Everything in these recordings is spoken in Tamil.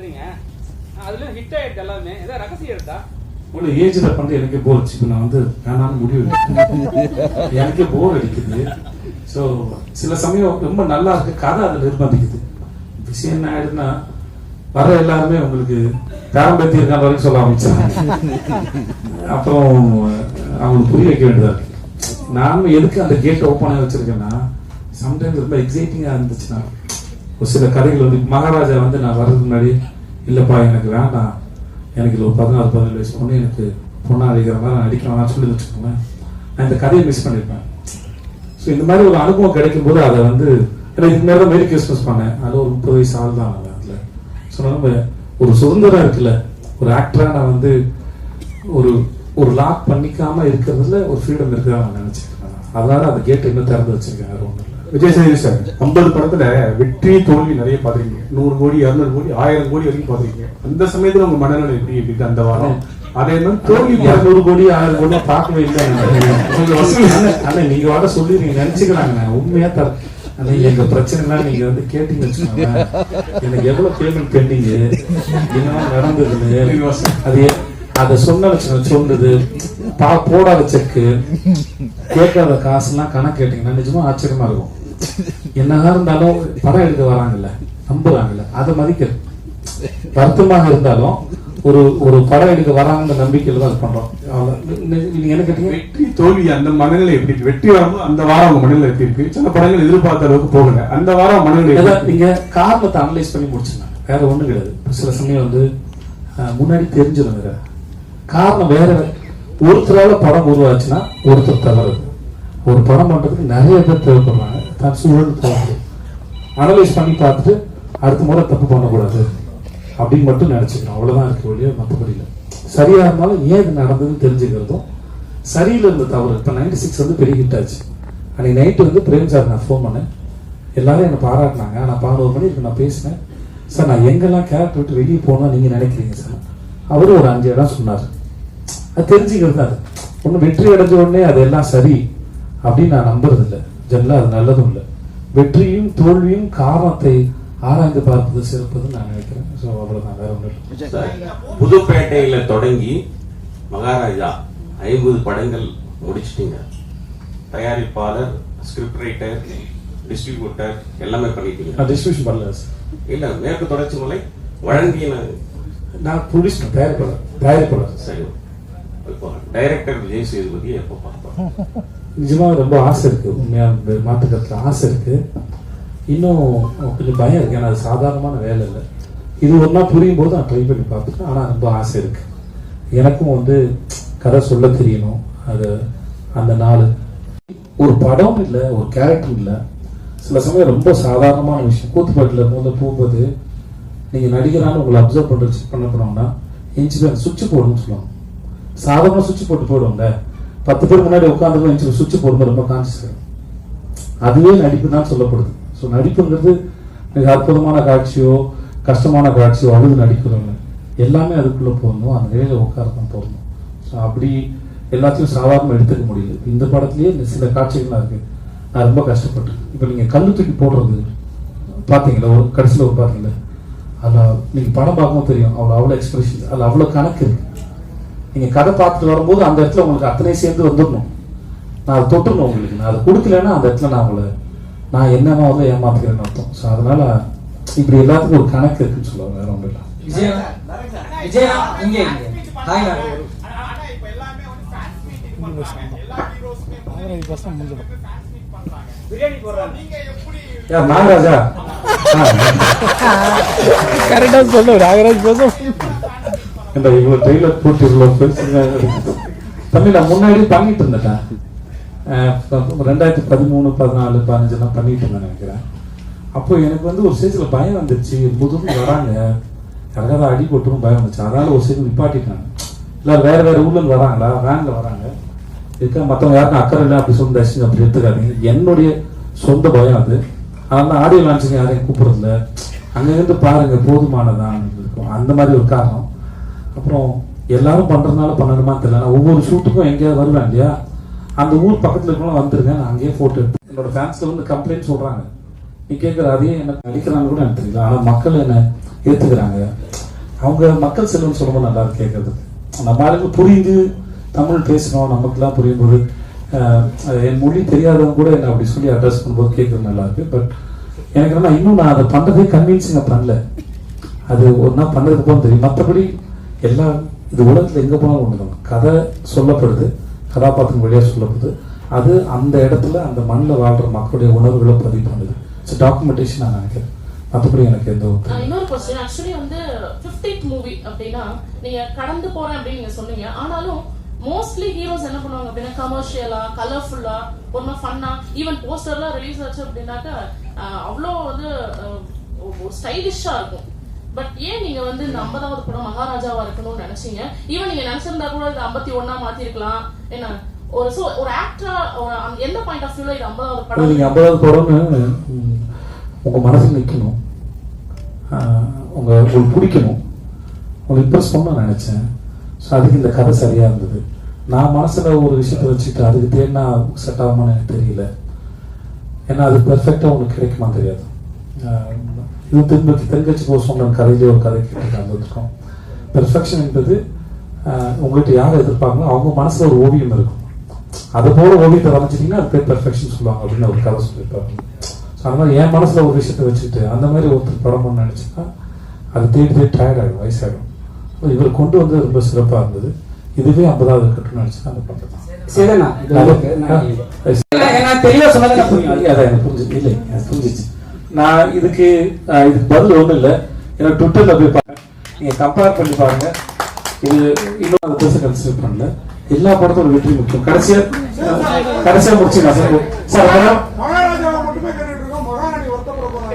பண்றீங்க? அதுல ஹிட் ஆயிடுது எல்லாமே. ஏதாவது ரகசியம் இருக்கா? உங்களை ஏஜ்ல பண்ண எனக்கே போர் அடிச்சு. நான் வந்து வேணாம்னு முடிவு எடுத்தேன். எனக்கே போர் அடிக்குது. ஸோ சில சமயம் ரொம்ப நல்லா இருக்கு கதை அதை நிர்பந்திக்குது. விஷயம் என்ன ஆயிடுதுன்னா வர எல்லாருமே உங்களுக்கு பேரம்பேத்தி இருக்கான வரைக்கும் சொல்ல ஆரம்பிச்சாங்க. அப்புறம் அவங்களுக்கு புரிய வைக்க வேண்டியதா இருக்கு. நானும் எதுக்கு அந்த கேட் ஓப்பன் ஆகி வச்சிருக்கேன்னா சம்டைம்ஸ் ரொம்ப எக்ஸைட்டிங்கா இருந்துச்சுன்னா ஒரு சில கதைகள் வந்து மகாராஜா வந்து நான் வர்றதுக்கு முன்னாடி இல்லைப்பா எனக்கு வேண்டாம். எனக்கு இது ஒரு பதினாறு பதினேழு வயசு பொண்ணு எனக்கு பொண்ணா அடிக்கிற மாதிரி நான் அடிக்கலாம் சொல்லி வச்சுக்கோங்களேன். நான் இந்த கதையை மிஸ் பண்ணியிருப்பேன் ஸோ இந்த மாதிரி ஒரு அனுபவம் கிடைக்கும் போது அதை வந்து ஏன்னா இதுக்கு மேலே தான் மேரி கிறிஸ்மஸ் பண்ணேன். அது ஒரு முப்பது வயசு ஆள் தான் நான் அதில் ஸோ நம்ம ஒரு சுதந்திரம் இருக்குல்ல. ஒரு ஆக்டராக நான் வந்து ஒரு ஒரு லாக் பண்ணிக்காமல் இருக்கிறதுல ஒரு ஃப்ரீடம் இருக்கிறதா நான் நினச்சிருக்கேன் அதனால அந்த கேட்டை இன்னும் திறந்து வச்சிருக்கேன் அது ஒன்று விஜய் சேதுபதி சார் ஐம்பது படத்துல வெற்றி தோல்வி நிறைய பாத்திருக்கீங்க நூறு கோடி இருநூறு கோடி ஆயிரம் கோடி வரைக்கும் பாத்திருக்கீங்க அந்த சமயத்துல உங்க மனநிலை எப்படி இருக்கு? அந்த வாரம்? அதே மாதிரி தோல்வி இரநூறு கோடி ஆயிரம் கோடி பார்க்கவே இல்லை. அண்ணா நீங்க வர சொல்லிடுறீங்க. நினைச்சுக்கிறாங்க. உண்மையா தர எங்க பிரச்சனைலாம் நீங்க வந்து கேட்டீங்க எனக்கு எவ்வளவு பேமெண்ட் பெண்டிங் என்ன நடந்ததுன்னு? அது அதை சொன்ன சொன்னது பா போடாத செக்கு கேட்காத காசுலாம் கணக்கு கேட்டீங்கன்னா நிஜமா ஆச்சரியமா இருக்கும். என்னதான் இருந்தாலும் படம் எடுக்க வராங்கல்ல நம்புறாங்கல்ல அதை மதிக்கிறது வருத்தமாக இருந்தாலும் ஒரு ஒரு படம் எடுக்க வராங்க நம்பிக்கையில தான் பண்றோம். நீங்க என்ன கேட்டீங்க? வெற்றி தோல்வி அந்த மனநிலை எப்படி இருக்கு? வெற்றி வரும்போது அந்த வாரம் உங்க மனநிலை எப்படி இருக்கு? சில படங்கள் எதிர்பார்த்த அளவுக்கு போகல. அந்த வாரம் மனநிலை? நீங்க காரணத்தை அனலைஸ் பண்ணி முடிச்சிருந்தாங்க. வேற ஒண்ணும் கிடையாது. சில சமயம் வந்து முன்னாடி தெரிஞ்சிடும் வேற. காரணம் வேற. ஒருத்தரால படம் உருவாச்சுன்னா ஒருத்தர் தவறு. ஒரு படம் பண்ணுறதுக்கு நிறைய பேர் தேவைப்படுறாங்க. தான் சூழல் போகுது அனலைஸ் பண்ணி பார்த்துட்டு அடுத்த முறை தப்பு பண்ணக்கூடாது. அப்படின்னு மட்டும் நினச்சிக்கணும். அவ்வளோதான் இருக்க ஒழிய மற்றபடி இல்லை. சரியாக இருந்தாலும் ஏன் இது நடந்ததுன்னு தெரிஞ்சுக்கிறதும் சரியில் இருந்த தவறு. இப்போ நைன்டி சிக்ஸ் வந்து பெரிய ஹிட் ஆச்சு. அன்னைக்கு நைட்டு வந்து பிரேம் சார் நான் ஃபோன் பண்ணேன். எல்லாரும் என்னை பாராட்டினாங்க. நான் பதினோரு மணிக்கு நான் பேசினேன். சார் நான் எங்கெல்லாம் கேரக்டர் விட்டு வெளியே போனால் நீங்கள் நினைக்கிறீங்க சார் அவரும் ஒரு அஞ்சு இடம் சொன்னார். அது தெரிஞ்சுக்கிறது தான் அது. ஒன்று வெற்றி அடைஞ்ச உடனே அது எல்லாம் சரி. அப்படின்னு நான் நம்புறது இல்லை ஜென்ரலா அது நல்லதும் இல்லை. வெற்றியும் தோல்வியும் காரணத்தை ஆராய்ந்து பார்ப்பது சிறப்புன்னு நான் நினைக்கிறேன். ஸோ அவ்வளவுதான். வேற ஒன்றும் புதுப்பேட்டையில தொடங்கி மகாராஜா ஐம்பது படங்கள் முடிச்சிட்டீங்க. தயாரிப்பாளர் ஸ்கிரிப்ட் ரைட்டர் டிஸ்ட்ரிபியூட்டர் எல்லாமே பண்ணிட்டீங்க. டிஸ்ட்ரிபியூஷன் பண்ணல சார் இல்ல மேற்கு தொடர்ச்சி மலை வழங்கின நான் ப்ரொடியூஸ் தயாரிப்பாளர் தயாரிப்பாளர். சரி இப்போ டைரக்டர் விஜய் சேதுபதி எப்போ பார்த்தோம் நிஜமாக ரொம்ப ஆசை இருக்குது உண்மையாக மாற்றுக்கிறதுல ஆசை இருக்குது இன்னும் கொஞ்சம் பயம் இருக்குது ஏன்னா அது சாதாரணமான வேலை இல்லை. இது ஒன்றா புரியும் போது நான் ட்ரை பண்ணி பார்த்துட்டேன். ஆனால் ரொம்ப ஆசை இருக்குது எனக்கும் வந்து கதை சொல்ல தெரியணும். அது அந்த நாள். ஒரு படம் இல்லை ஒரு கேரக்டர் இல்லை. சில சமயம் ரொம்ப சாதாரணமான விஷயம். கூத்துப்பாட்டில் முதல்ல போகும்போது நீங்கள் நடிகரான உங்களை அப்சர்வ் பண்ணுறது செக் பண்ண போனோம்னா இன்ச்சு சுவிட்ச் போடணும்னு சொல்லுவாங்க. சாதாரணமாக சுவிட்ச் போட்டு போயிடுவோம்ல. பத்து பேர் முன்னாடி உட்காந்து இன்ச்சு சுவிட்ச் போடும்போது ரொம்ப கான்சியஸ் அதுவே நடிப்பு தான் சொல்லப்படுது. ஸோ நடிப்புங்கிறது மிக அற்புதமான காட்சியோ கஷ்டமான காட்சியோ அழுது நடிக்கிறோங்க எல்லாமே அதுக்குள்ளே போகணும் அந்த நிலையில் உட்கார தான் போகணும் ஸோ அப்படி எல்லாத்தையும் சாதாரணமாக எடுத்துக்க முடியல. இந்த படத்துலேயே இந்த சில காட்சிகள்லாம் இருக்குது நான் ரொம்ப கஷ்டப்பட்டேன் இப்போ நீங்கள் கல் தூக்கி போடுறது பார்த்தீங்களா? ஒரு கடைசியில் ஒரு பார்த்தீங்களா? அதில் நீங்கள் படம் பார்க்கும்போது தெரியும். அவ்வளோ அவ்வளோ எக்ஸ்பிரஷன் அதில் அவ்வளோ கணக்கு இருக்குது நீங்க கதை பார்த்துட்டு வரும்போது அந்த இடத்துல உங்களுக்கு அத்தனை சேர்ந்து வந்துடணும். நான் அதை தொட்டுணும் உங்களுக்கு. நான் அதை கொடுக்கலன்னா அந்த இடத்துல நான் உங்களை நான் என்னமா வந்து ஏமாத்துக்கிறேன்னு அர்த்தம். ஸோ அதனால இப்படி எல்லாத்துக்கும் ஒரு கணக்கு இருக்குன்னு சொல்லுவாங்க வேற ஒன்றும் இல்லை. விஜய் விஜய் இங்க நாகராஜா? கரெக்டா சொல்லு நாகராஜ் பேசும். இந்த இவ்வளோ டெய்லர் போட்டு இவ்வளோ பெருசு தம்பி நான் முன்னாடி பண்ணிட்டு இருந்தேன் ரெண்டாயிரத்தி பதிமூணு பதினாலு பதினஞ்சுலாம் பண்ணிட்டு இருந்தேன் நினைக்கிறேன். அப்போ எனக்கு வந்து ஒரு ஸ்டேஜில் பயம் வந்துருச்சு. முதுகு வராங்க. யாராவது அடி போட்டுரும் பயம் வந்துச்சு. அதனால ஒரு ஸ்டேஜ் நிப்பாட்டிட்டாங்க இல்லை வேற வேற ஊரில் வராங்களா? வேனில் வராங்க. இருக்கா மற்றவங்க யாருக்கும் அக்கறை இல்லை. அப்படி சொல்லி தயவுசெய்து அப்படி எடுத்துக்காதீங்க. என்னுடைய சொந்த பயம் அது. அதனால ஆடியோ லான்ச்சுங்க யாரையும் கூப்பிட்றதில்ல. அங்கேருந்து பாருங்க போதுமானதான் இருக்கும். அந்த மாதிரி ஒரு காரணம். அப்புறம் எல்லாரும் பண்ணுறதுனால பண்ணணுமா தெரியல. நான் ஒவ்வொரு ஷூட்டுக்கும் எங்கேயாவது வருவேன் இல்லையா? அந்த ஊர் பக்கத்தில் இருக்கலாம் வந்திருக்கேன். நான் அங்கேயே போட்டு எடுத்தேன் என்னோட ஃபேன்ஸில் வந்து கம்ப்ளைண்ட் சொல்கிறாங்க நீ கேட்குற அதே எனக்கு நடிக்கிறான்னு கூட எனக்கு தெரியல. ஆனால் மக்கள் என்னை ஏற்றுக்கிறாங்க அவங்க மக்கள் செல்வம் சொல்லும்போது நல்லா இருக்கு கேட்கறதுக்கு நம்ம ஆளுக்கு புரியுது தமிழ் பேசணும். நமக்குலாம் புரியும்போது என் மொழி தெரியாதவங்க கூட என்ன அப்படி சொல்லி அட்ரஸ் பண்ணும்போது கேட்குறது நல்லா இருக்கு. பட் எனக்கு என்னன்னா இன்னும் நான் அதை பண்ணுறதே கன்வின்சிங்க பண்ணல. அது ஒரு நாள் பண்ணதுக்கு தெரியும். மற்றபடி எல்லா இது உலகத்தில் எங்கே போனாலும் ஒண்ணுதான். கதை சொல்லப்படுது கதாபாத்திரம் வழியாக சொல்லப்படுது. அது அந்த இடத்துல அந்த மண்ணில் வாழ்கிற மக்களுடைய உணர்வுகளை பதிவு பண்ணுது. ஸோ டாக்குமெண்டேஷன் நான் நினைக்கிறேன். மற்றபடி எனக்கு எந்த ஒரு இன்னொரு கொஸ்டின் ஆக்சுவலி வந்து 50th மூவி அப்படின்னா நீங்க கடந்து போறேன் அப்படின்னு நீங்க சொன்னீங்க. ஆனாலும் மோஸ்ட்லி ஹீரோஸ் என்ன பண்ணுவாங்க அப்படின்னா கமர்ஷியலா கலர்ஃபுல்லா ஒரு ஃபன்னா ஈவன் போஸ்டர்லாம் ரிலீஸ் ஆச்சு அப்படின்னாக்கா அவ்வளோ வந்து ஸ்டைலிஷா இருக்கும். பட் ஏன் நீங்க வந்து இந்த ஐம்பதாவது படம் மகாராஜாவா இருக்கணும்னு நினைச்சீங்க? ஈவன் நீங்க நினைச்சிருந்தா கூட இந்த ஐம்பத்தி ஒன்னா மாத்திருக்கலாம். என்ன? ஒரு சோ ஒரு ஆக்டரா எந்த பாயிண்ட் ஆஃப் வியூல இது ஐம்பதாவது படம்? நீங்க ஐம்பதாவது படம்னு உங்க மனசு நிற்கணும் உங்க உங்களுக்கு பிடிக்கணும். உங்களுக்கு இம்ப்ரெஸ் பண்ண நினைச்சேன். ஸோ அதுக்கு இந்த கதை சரியா இருந்தது. நான் மனசுல ஒரு விஷயத்தை வச்சுட்டு அதுக்கு தேடினா செட் ஆகுமான்னு எனக்கு தெரியல. ஏன்னா அது பெர்ஃபெக்டாக உங்களுக்கு கிடைக்குமா தெரியாது. இது திரும்ப தென்கட்சி சொன்ன கதையிலே ஒரு கதை கேட்டு வந்திருக்கோம். பெர்ஃபெக்ஷன் என்பது உங்கள்கிட்ட யார் எதிர்ப்பாங்களோ அவங்க மனசுல ஒரு ஓவியம் இருக்கும். அது போல ஓவியத்தை வரைஞ்சிட்டீங்கன்னா அது பேர் பெர்ஃபெக்ஷன் சொல்லுவாங்க அப்படின்னு ஒரு கதை சொல்லியிருப்பாங்க. ஸோ அந்த மாதிரி என் மனசுல ஒரு விஷயத்தை வச்சுட்டு அந்த மாதிரி ஒருத்தர் படம் பண்ண நினைச்சுன்னா அது தேடி தேடி டயர்ட் ஆகிடும் வயசாகிடும் இவர் கொண்டு வந்து ரொம்ப சிறப்பாக இருந்தது. இதுவே ஐம்பதாவது இருக்கட்டும்னு நினைச்சு அதை பண்ணுறேன் சரிண்ணா இது உங்களுக்கு நான் இல்ல, ஏன்னா தெளிவா சொன்னதை புரியும் அதான் எனக்கு புரிஞ்சு இல்லை புரிஞ்சிச்சு. நான் இதுக்கு இதுக்கு பதில் ஒன்றும் இல்லை. ஏன்னா ட்விட்டரில் போய் பாருங்க. நீங்கள் கம்பேர் பண்ணி பாருங்க. இது இன்னும் அதை பெருசாக கன்சிடர் பண்ணல. எல்லா படத்தோட வெற்றி முக்கியம். கடைசியா அஹ், கடைசியா முடிச்சு நான் சார்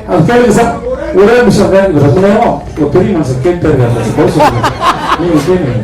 அது கேளுங்க சார். ஒரே நிமிஷம் ரொம்ப நேரம். பெரிய மனுஷன் கேட்டு இருக்காரு. நீங்க கேளுங்க.